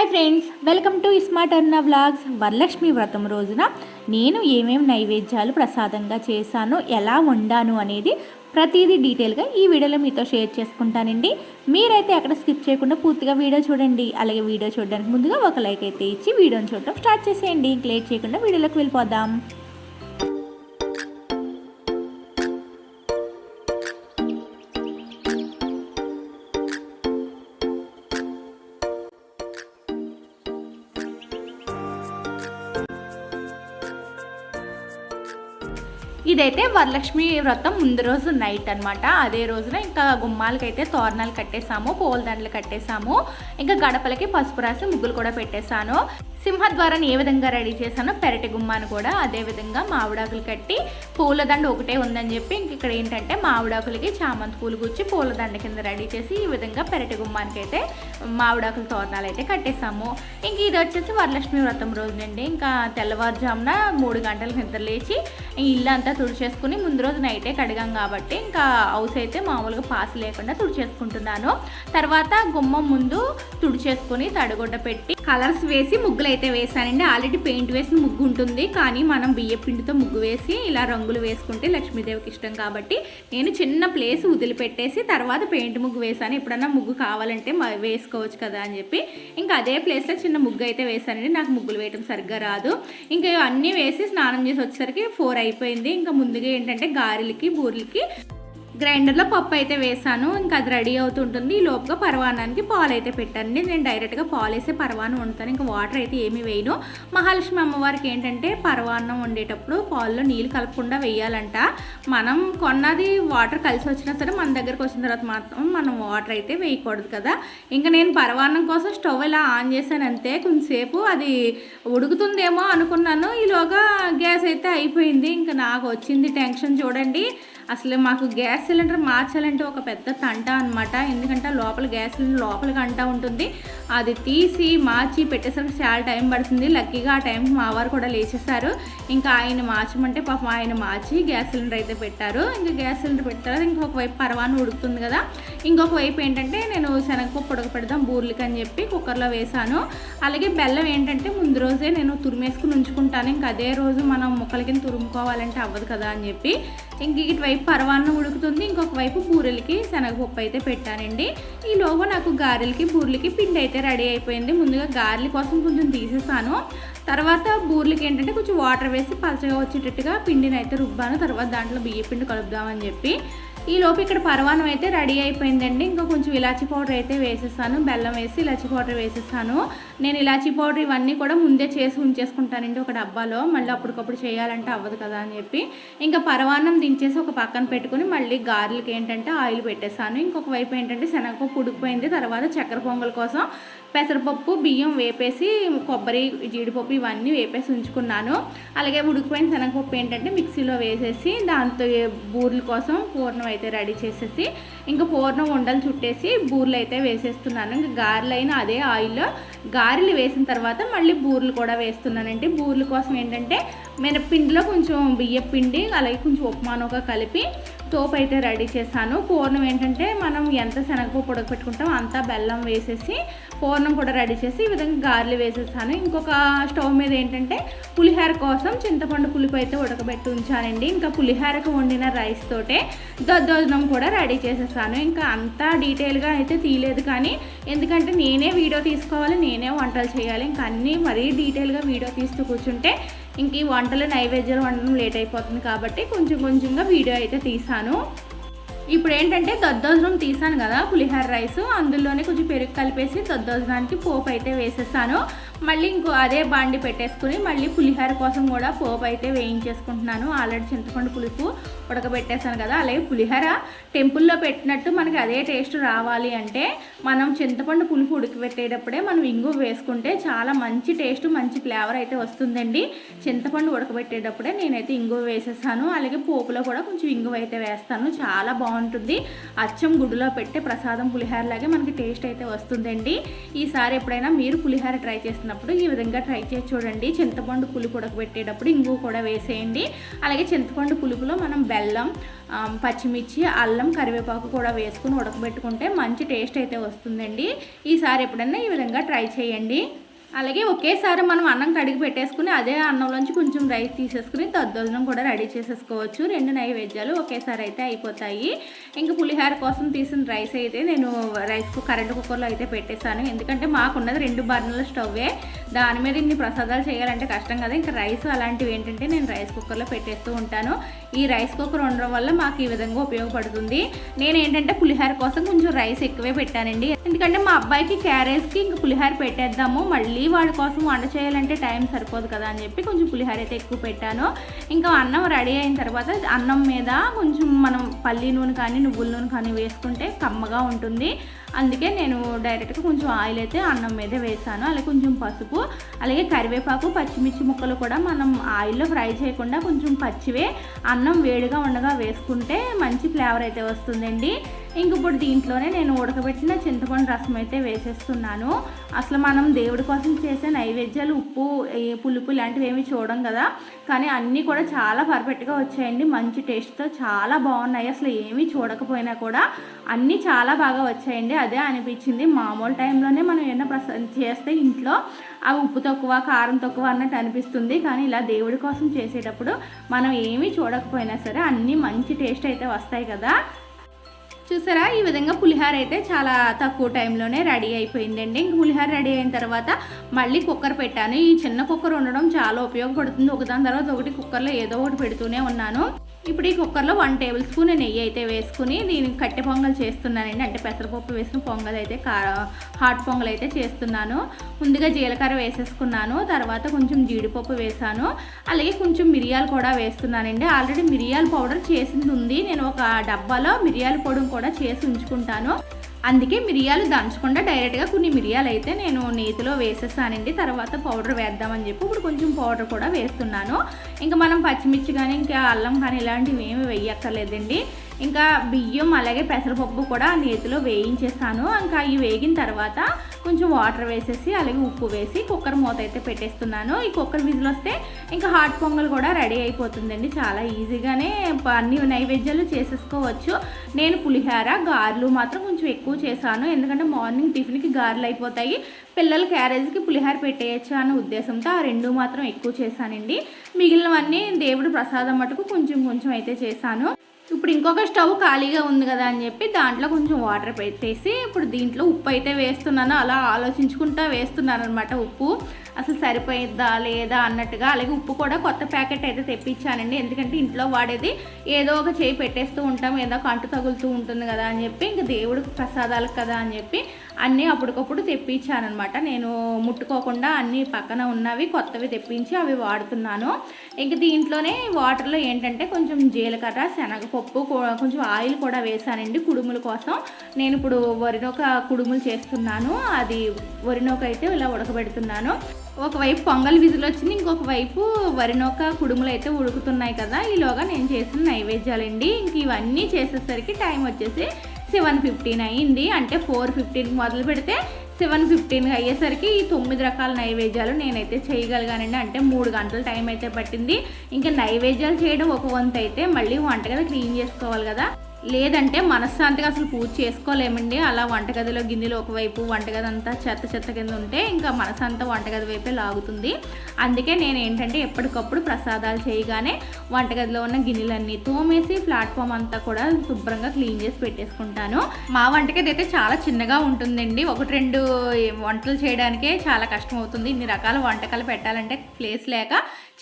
Hi friends welcome to smart Anna vlogs Varalakshmi Vratam రోజున నేను ఏమేమి నైవేద్యాలు ప్రసాదంగా చేశాను ఎలా వండాను అనేది ప్రతిదీ డీటెయిల్గా ఈ వీడియోలో మీతో షేర్ చేసుకుంటానండి. మీరైతే అక్కడ స్కిప్ చేయకుండా పూర్తిగా వీడియో చూడండి. అలాగే వీడియో చూడడానికి ముందుగా ఒక లైక్ అయితే ఇచ్చి వీడియోని చూడటం స్టార్ట్ చేసేయండి. ఇంక లేట్ చేయకుండా వీడియోలోకి వెళ్ళిపోదాం. ఇదైతే వరలక్ష్మి వ్రతం ముందు రోజు నైట్ అన్నమాట. అదే రోజున ఇంకా గుమ్మాలకైతే తోరణాలు కట్టేసాము పూలదండలు కట్టేసాము ఇంకా గడపలకి పసుపు రాసి ముగ్గులు కూడా పెట్టేశాను. సింహద్వారాన్ని ఏ విధంగా రెడీ చేశానో పెరటి గుమ్మాను కూడా అదే విధంగా మామిడాకులు కట్టి పూలదండ ఒకటే ఉందని చెప్పి ఇంక ఇక్కడ ఏంటంటే మామిడాకులకి చామంతి పూలు గుచ్చి పూలదండ కింద రెడీ చేసి ఈ విధంగా పెరటి గుమ్మానికి అయితే మామిడాకుల తోరణాలు అయితే కట్టేశాము. ఇంక ఇది వచ్చేసి వరలక్ష్మి వ్రతం రోజునండి. ఇంకా తెల్లవారుజామున మూడు గంటలకు నిద్ర లేచి ఈ ఇల్లు అంతా తుడిచేసుకుని ముందు రోజు నైటే కడిగాం కాబట్టి ఇంకా హౌస్ అయితే మామూలుగా పాస్ లేకుండా తుడిచేసుకుంటున్నాను. తర్వాత గుమ్మం ముందు తుడిచేసుకుని తడిగుడ్డ పెట్టి కలర్స్ వేసి ముగ్గులు అయితే వేసానండి ఆల్రెడీ పెయింట్ వేసిన ముగ్గు ఉంటుంది. కానీ మనం బియ్య పిండితో ముగ్గు వేసి ఇలా రంగులు వేసుకుంటే లక్ష్మీదేవికి ఇష్టం కాబట్టి నేను చిన్న ప్లేస్ వదిలిపెట్టేసి తర్వాత పెయింట్ ముగ్గు వేసాను ఎప్పుడన్నా ముగ్గు కావాలంటే మ- వేసుకోవచ్చు కదా అని చెప్పి. ఇంకా అదే ప్లేస్లో చిన్న ముగ్గు అయితే వేసానండి నాకు ముగ్గులు వేయటం సరిగ్గా రాదు. ఇంకా అన్నీ వేసి స్నానం చేసి వచ్చేసరికి ఫోర్ అయిపోయింది. ఇంకా ముందుగా ఏంటంటే గారెలకి బూరెలకి గ్రైండర్లో పప్పు అయితే వేసాను. ఇంకా అది రెడీ అవుతుంటుంది. ఈ లోపుగా పరవానానికి పాలు అయితే పెట్టండి నేను డైరెక్ట్గా పాలు వేసే పరవానం వండుతాను. ఇంకా వాటర్ అయితే ఏమీ వేయను. మహాలక్ష్మి అమ్మవారికి ఏంటంటే పరవాన్నం వండేటప్పుడు పాల్లో నీళ్ళు కలపకుండా వేయాలంట. మనం కొన్నది వాటర్ కలిసి వచ్చినా సరే మన దగ్గరకు వచ్చిన తర్వాత మాత్రం మనం వాటర్ అయితే వేయకూడదు కదా. ఇంకా నేను పరవాన్నం కోసం స్టవ్ ఇలా ఆన్ చేశాను అంతే. కొంతసేపు అది ఉడుకుతుందేమో అనుకున్నాను. ఈలోగా గ్యాస్ అయితే అయిపోయింది. ఇంకా నాకు వచ్చింది టెన్షన్ చూడండి. అసలు మాకు గ్యాస్ సిలిండర్ మార్చాలంటే ఒక పెద్ద తంట అనమాట ఎందుకంటే లోపల గ్యాస్ సిలిండర్ లోపలికి అంటా ఉంటుంది. అది తీసి మార్చి పెట్టేసరికి చాలా టైం పడుతుంది. లక్కీగా ఆ టైంకి మా వారు కూడా లేచేశారు. ఇంకా ఆయన మార్చమంటే పాపం ఆయన మార్చి గ్యాస్ సిలిండర్ అయితే పెట్టారు. ఇంకా గ్యాస్ సిలిండర్ పెట్టారు ఇంకొక వైపు పరవాను ఉడుకుతుంది కదా. ఇంకొక వైపు ఏంటంటే నేను శనగపప్పు ఉడకపెడదాం బూర్లకి అని చెప్పి కుక్కర్లో వేసాను అలాగే బెల్లం ఏంటంటే ముందు రోజే నేను తురిమేసుకుని ఉంచుకుంటాను. ఇంకా అదే రోజు మనం ముక్కల కింద తురుముకోవాలంటే అవ్వదు కదా అని చెప్పి ఇంక ఇటువైపు పరవాన్నం ఉడుకుతుంది ఇంకొక వైపు బూరెలకి శనగపప్పు అయితే పెట్టానండి. ఈలోగా నాకు గారెలకి బూరెలకి పిండి అయితే రెడీ అయిపోయింది. ముందుగా గారెల కోసం కొంచెం తీసేసాను. తర్వాత బూరెలకి ఏంటంటే కొంచెం వాటర్ వేసి పలచగా వచ్చేటట్టుగా పిండిని అయితే రుబ్బాను. తర్వాత దాంట్లో బియ్య పిండి కలుపుదామని చెప్పి. ఈ లోపు ఇక్కడ పరవానం అయితే రెడీ అయిపోయిందండి. ఇంకా కొంచెం ఇలాచీ పౌడర్ అయితే వేసేసాను. బెల్లం వేసి ఇలాచీ పౌడర్ వేసేసాను. నేను ఇలాచీ పౌడర్ ఇవన్నీ కూడా ముందే చేసి ఉంచేసుకుంటానండి ఒక డబ్బాలో. మళ్ళీ అప్పటికప్పుడు చేయాలంటే అవ్వదు కదా అని చెప్పి. ఇంకా పరవాన్నం దించేసి ఒక పక్కన పెట్టుకుని మళ్ళీ గారెలకి ఏంటంటే ఆయిల్ పెట్టేసాను ఇంకొక వైపు ఏంటంటే శనగపప్పు ఉడికిపోయింది. తర్వాత చక్కెర పొంగల్ కోసం పెసరపప్పు బియ్యం వేపేసి కొబ్బరి జీడిపప్పు ఇవన్నీ వేపేసి ఉంచుకున్నాను. అలాగే ఉడికిపోయిన శనగపప్పు ఏంటంటే మిక్సీలో వేసేసి దాంతో బూర్ల కోసం పూర్ణం అయితే రెడీ చేసేసి ఇంకా పూర్ణం ఉండలు చుట్టేసి బూర్లు అయితే వేసేస్తున్నాను. ఇంకా గారెలైన అదే ఆయిల్లో. గారెలు వేసిన తర్వాత మళ్ళీ బూరెలు కూడా వేస్తున్నానండి. బూరెల కోసం ఏంటంటే మినప్పిండిలో కొంచెం బియ్య పిండి అలాగే కొంచెం ఉప్మానోగా కలిపి స్టోప్ అయితే రెడీ చేశాను. పూర్ణం ఏంటంటే మనం ఎంత శనగపప్పు ఉడకపెట్టుకుంటాం అంతా బెల్లం వేసేసి పూర్ణం కూడా రెడీ చేసి ఈ విధంగా గారెలు వేసేసాను. ఇంకొక స్టవ్ మీద ఏంటంటే పులిహోర కోసం చింతపండు పులుపు అయితే ఉడకబెట్టి ఉంచానండి. ఇంకా పులిహోరకు వండిన రైస్ తోటే దద్దోజనం కూడా రెడీ చేసేసాను. ఇంకా అంతా డీటెయిల్గా అయితే తీయలేదు కానీ ఎందుకంటే నేనే వీడియో తీసుకోవాలి నేనే వంటలు చేయాలి. ఇంకా అన్నీ మరీ డీటెయిల్గా వీడియో తీస్తూ కూర్చుంటే ఇంక ఈ వంటలు నైవేద్యాలు వండడం లేట్ అయిపోతుంది కాబట్టి కొంచెం కొంచెంగా వీడియో అయితే తీసాను. ఇప్పుడు ఏంటంటే దద్దోజనం తీసాను కదా పులిహోర రైస్. అందులోనే కొంచెం పెరుగు కలిపేసి దద్దోజనానికి పోపు అయితే వేసేసాను. మళ్ళీ ఇంకో అదే బాండి పెట్టేసుకుని మళ్ళీ పులిహోర కోసం కూడా పోపు అయితే వేయించేసుకుంటున్నాను. ఆల్రెడీ చింతపండు పులుపు ఉడకబెట్టేసాను కదా అలాగే పులిహోర టెంపుల్లో పెట్టినట్టు మనకి అదే టేస్ట్ రావాలి అంటే మనం చింతపండు పులుపు ఉడకబెట్టేటప్పుడే మనం ఇంగు వేసుకుంటే చాలా మంచి టేస్ట్ మంచి ఫ్లేవర్ అయితే వస్తుందండి. చింతపండు ఉడకబెట్టేటప్పుడే నేనైతే ఇంగువ వేసేసాను. అలాగే పోపులో కూడా కొంచెం ఇంగు అయితే వేస్తాను. చాలా బాగుంటుంది. అచ్చం గుడిలో పెట్టే ప్రసాదం పులిహోర లాగే మనకి టేస్ట్ అయితే వస్తుందండి. ఈసారి ఎప్పుడైనా మీరు పులిహోర ట్రై చేస్తున్నారు? చేస్తున్నప్పుడు ఈ విధంగా ట్రై చేసి చూడండి. చింతపండు పులుపు ఉడకబెట్టేటప్పుడు ఇంగు కూడా వేసేయండి. అలాగే చింతపండు పులుపులో మనం బెల్లం పచ్చిమిర్చి అల్లం కరివేపాకు కూడా వేసుకుని ఉడకబెట్టుకుంటే మంచి టేస్ట్ అయితే వస్తుందండి. ఈసారి ఎప్పుడన్నా ఈ విధంగా ట్రై చేయండి. అలాగే ఒకేసారి మనం అన్నం కడిగి పెట్టేసుకుని అదే అన్నంలోంచి కొంచెం రైస్ తీసేసుకుని దద్దోజనం కూడా రెడీ చేసేసుకోవచ్చు. రెండు నైవేద్యాలు ఒకేసారి అయితే అయిపోతాయి. ఇంకా పులిహార కోసం తీసిన రైస్ అయితే నేను రైస్కు కరెంట్ కుక్కర్లో అయితే పెట్టేశాను. ఎందుకంటే మాకున్నది రెండు బర్నర్ల స్టవ్వే. దాని మీద ఇన్ని ప్రసాదాలు చేయాలంటే కష్టం కదా. ఇంకా రైస్ అలాంటివి ఏంటంటే నేను రైస్ కుక్కర్లో పెట్టేస్తూ ఉంటాను. ఈ రైస్ కుక్కర్ ఉండడం వల్ల మాకు ఈ విధంగా ఉపయోగపడుతుంది. నేను ఏంటంటే పులిహార కోసం కొంచెం రైస్ ఎక్కువే పెట్టానండి. ఎందుకంటే మా అబ్బాయికి క్యారేజ్కి ఇంక పులిహార పెట్టేద్దాము. మళ్ళీ వాడి కోసం వంట చేయాలంటే టైం సరిపోదు కదా అని చెప్పి కొంచెం పులిహోర అయితే ఎక్కువ పెట్టాను. ఇంకా అన్నం రెడీ అయిన తర్వాత అన్నం మీద కొంచెం మనం పల్లి నూనె కానీ నువ్వుల నూనె కానీ వేసుకుంటే కమ్మగా ఉంటుంది. అందుకే నేను డైరెక్ట్గా కొంచెం ఆయిల్ అయితే అన్నం మీద వేసాను. అలాగే కొంచెం పసుపు అలాగే కరివేపాకు పచ్చిమిర్చి ముక్కలు కూడా మనం ఆయిల్లో ఫ్రై చేయకుండా కొంచెం పచ్చివే అన్నం వేడిగా ఉండగా వేసుకుంటే మంచి ఫ్లేవర్ అయితే వస్తుందండి. ఇంక ఇప్పుడు దీంట్లోనే నేను ఉడకబెట్టిన చింతపండు రసం అయితే వేసేస్తున్నాను. అసలు మనం దేవుడి కోసం చేసే నైవేద్యాలు ఉప్పు పులుపు ఇలాంటివి ఏమి చూడం కదా? కానీ అన్నీ కూడా చాలా పర్ఫెక్ట్గా వచ్చాయండి. మంచి టేస్ట్తో చాలా బాగున్నాయి. అసలు ఏమీ చూడకపోయినా కూడా అన్నీ చాలా బాగా వచ్చాయండి. అదే అనిపించింది. మామూలు టైంలోనే మనం ఏమైనా ప్రస చేస్తే ఇంట్లో అవి ఉప్పు తక్కువ కారం తక్కువ అన్నట్టు అనిపిస్తుంది. కానీ ఇలా దేవుడి కోసం చేసేటప్పుడు మనం ఏమీ చూడకపోయినా సరే అన్నీ మంచి టేస్ట్ అయితే వస్తాయి కదా. చూసారా? ఈ విధంగా పులిహార అయితే చాలా తక్కువ టైంలోనే రెడీ అయిపోయిందండి. ఇంక పులిహార రెడీ అయిన తర్వాత మళ్ళీ కుక్కర్ పెట్టాను. ఈ చిన్న కుక్కర్ ఉండడం చాలా ఉపయోగపడుతుంది. ఒకదాని తర్వాత ఒకటి కుక్కర్లో ఏదో ఒకటి పెడుతూనే ఉన్నాను. ఇప్పుడు ఈ కుక్కర్లో వన్ టేబుల్ స్పూన్ నెయ్యి అయితే వేసుకుని దీనికి కట్టె పొంగల్ చేస్తున్నానండి. అంటే పెసరపప్పు వేసిన పొంగల్ అయితే కా హాట్ పొంగల్ అయితే చేస్తున్నాను. ముందుగా జీలకర్ర వేసేసుకున్నాను. తర్వాత కొంచెం జీడిపప్పు వేసాను. అలాగే కొంచెం మిరియాలు కూడా వేస్తున్నానండి. ఆల్రెడీ మిరియాల పౌడర్ చేసింది ఉంది. నేను ఒక డబ్బాలో మిరియాల పొడి కూడా చేసి ఉంచుకుంటాను. అందుకే మిరియాలు దంచకుండా డైరెక్ట్గా కొన్ని మిరియాలు అయితే నేను నేతిలో వేసేసానండి. తర్వాత పౌడర్ వేద్దామని చెప్పి ఇప్పుడు కొంచెం పౌడర్ కూడా వేస్తున్నాను. ఇంకా మనం పచ్చిమిర్చి కానీ ఇంకా అల్లం కానీ ఇలాంటివి ఏమి వేయక్కర్లేదండి. ఇంకా బియ్యం అలాగే పెసరపప్పు కూడా నేతిలో వేయించేసాను. ఇంకా అవి వేగిన తర్వాత కొంచెం వాటర్ వేసేసి అలాగే ఉప్పు వేసి కుక్కర్ మూత అయితే పెట్టేస్తున్నాను. ఈ కుక్కర్ విజిల్ వస్తే ఇంకా హాట్ పొంగల్ కూడా రెడీ అయిపోతుందండి. చాలా ఈజీగానే అన్ని నైవేద్యాలు చేసేసుకోవచ్చు. నేను పులిహార గారెలు మాత్రం కొంచెం ఎక్కువ చేశాను. ఎందుకంటే మార్నింగ్ టిఫిన్కి గారెలు అయిపోతాయి. పిల్లల క్యారేజ్కి పులిహార పెట్టేయచ్చు అనే ఉద్దేశంతో ఆ రెండు మాత్రం ఎక్కువ చేశానండి. మిగిలినవన్నీ దేవుడు ప్రసాదం మటుకు కొంచెం కొంచెం అయితే చేశాను. ఇప్పుడు ఇంకొక స్టవ్ ఖాళీగా ఉంది కదా అని చెప్పి దాంట్లో కొంచెం వాటర్ పెట్టేసి ఇప్పుడు దీంట్లో ఉప్పు అయితే వేస్తున్నాను. అలా ఆలోచించుకుంటా వేస్తున్నాను అనమాట ఉప్పు. అసలు సరిపోయిద్దా లేదా అన్నట్టుగా. అలాగే ఉప్పు కూడా కొత్త ప్యాకెట్ అయితే తెప్పించానండి. ఎందుకంటే ఇంట్లో వాడేది ఏదో ఒక చేయి పెట్టేస్తూ ఉంటాం. ఏదో కంటు తగులుతూ ఉంటుంది కదా అని చెప్పి ఇంకా దేవుడికి ప్రసాదాలకు కదా అని చెప్పి అన్నీ అప్పటికప్పుడు తెప్పించానమాట నేను ముట్టుకోకుండా అన్నీ పక్కన ఉన్నవి కొత్తవి తెప్పించి అవి వాడుతున్నాను. ఇంక దీంట్లోనే వాటర్లో ఏంటంటే కొంచెం జీలకర్ర శనగపప్పు కొంచెం ఆయిల్ కూడా వేసానండి కుడుముల కోసం. నేను ఇప్పుడు వరినొక కుడుములు చేస్తున్నాను. అది వరినొక అయితే ఇలా ఉడకబెడుతున్నాను. ఒకవైపు పొంగల్ విజులు వచ్చింది ఇంకొక వైపు వరినొక కుడుములు అయితే ఉడుకుతున్నాయి కదా. ఈలోగా నేను చేసిన నైవేద్యాలండి. ఇంక ఇవన్నీ చేసేసరికి టైం వచ్చేసి సెవెన్ ఫిఫ్టీన్ అయ్యింది. అంటే ఫోర్ ఫిఫ్టీన్కి మొదలు పెడితే సెవెన్ ఫిఫ్టీన్ అయ్యేసరికి ఈ తొమ్మిది రకాల నైవేద్యాలు నేనైతే చేయగలిగానండి. అంటే మూడు గంటల టైం అయితే పట్టింది. ఇంకా నైవేద్యాలు చేయడం ఒక వంతు అయితే మళ్ళీ వంటగది క్లీన్ చేసుకోవాలి కదా. లేదంటే మనశ్శాంతిగా అసలు పూజ చేసుకోలేమండి. అలా వంటగదిలో గిన్నెలు ఒకవైపు వంటగది అంతా చెత్త చెత్త కింద ఉంటే ఇంకా మనసంతా వంటగది వైపే లాగుతుంది. అందుకే నేను ఏంటంటే ఎప్పటికప్పుడు ప్రసాదాలు చేయగానే వంటగదిలో ఉన్న గిన్నెలన్నీ తోమేసి ప్లాట్ఫామ్ అంతా కూడా శుభ్రంగా క్లీన్ చేసి పెట్టేసుకుంటాను. మా వంటగది అయితే చాలా చిన్నగా ఉంటుందండి. ఒకటి రెండు వంటలు చేయడానికే చాలా కష్టం అవుతుంది ఇన్ని రకాల వంటకాలు పెట్టాలంటే ప్లేస్ లేక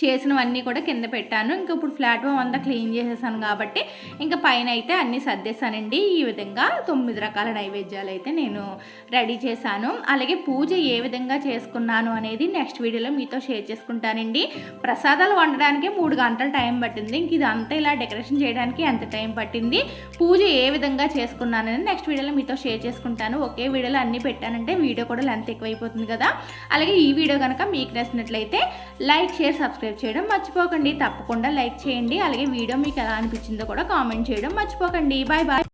చేసినవన్నీ కూడా కింద పెట్టాను. ఇంకా ఇప్పుడు ప్లాట్ఫామ్ అంతా క్లీన్ చేసేసాను కాబట్టి ఇంకా పైన అయితే అన్నీ సర్దేశానండి. ఈ విధంగా తొమ్మిది రకాల నైవేద్యాలు అయితే నేను రెడీ చేశాను. అలాగే పూజ ఏ విధంగా చేసుకున్నాను అనేది నెక్స్ట్ వీడియోలో మీతో షేర్ చేసుకుంటానండి. ప్రసాదాలు వండడానికి మూడు గంటల టైం పట్టింది. ఇంక ఇదంతా ఇలా డెకరేషన్ చేయడానికి ఎంత టైం పట్టింది? పూజ ఏ విధంగా చేసుకున్నాను నెక్స్ట్ వీడియోలో మీతో షేర్ చేసుకుంటాను. ఒకే వీడియోలో అన్నీ పెట్టానంటే వీడియో కూడా లెంత్ ఎక్కువైపోతుంది కదా. అలాగే ఈ వీడియో కనుక మీకు నచ్చినట్లయితే లైక్ షేర్ సబ్స్క్రైబ్ చేయడం మర్చిపోకండి. తప్పకుండా లైక్ చేయండి. అలాగే వీడియో మీకు ఎలా అనిపించిందో కూడా కామెంట్ చేయడం మర్చిపోకండి. మర్చిపోకండి బాయ్ బాయ్